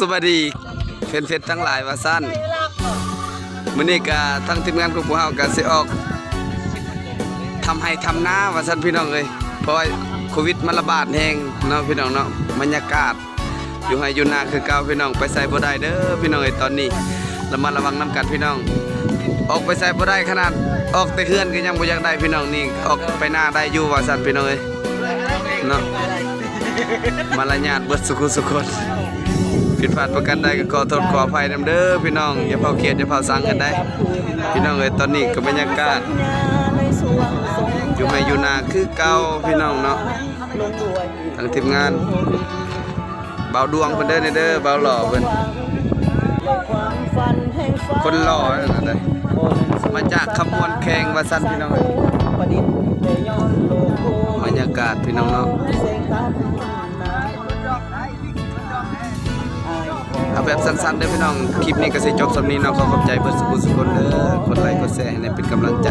สวัสดีเฟนเฟนทั้งหลายว่าสั้นมื้อนี้ก็ทั้งทีมงานของพวกเฮาก็สิออกทำให้ทำหน้าว่าสั้นพี่น้องเอ้ยเพราะว่าโควิดมันระบาดแฮงเนาะพี่น้องเนาะบรรยากาศ อยู่ให้อยู่นาคือเก่าพี่น้องไปใส่บ่ได้เด้อพี่น้องเอ้ยตอนนี้ระมัดระวังนํกันพี่น้อง ออกไปใส่บ่ได้ขนาดออกแต่เฮือนก็ยังบ่อยากได้พี่น้องนี่ออกไปหน้าได้อยู่ว่าสั้นพี่น้องเอ้ยเนาะมารยาทเบิดสุขุสุขคน ผิดพลาดประกันใดก็ขอโทษขออภัยนำเด้อพี่น้องอย่าเผาเครียดอย่าเผาสังกันได้ พี่น้องเอ้ยตอนนี้ก็บรรยากาศอยู่ให้อยู่นาคือเก่าพี่น้องเนาะทางทีมงานเบาดวงเพิ่นเด้อเด้อเบาหล่อเพิ่นคนหล่อนั่นน่ะเด้มาจากขบวนแข่งว่าซั่นพี่น้องเอ้ยบรรยากาศพี่น้องเนาะ เอาแบบสั้นๆเด้อพี่น้อง คลิปนี้ก็สิจบสำนีน้องขอขอบใจเพื่อนสุขุสุคนเด้อกดไลค์กดแชร์ให้เป็นกำลังใจ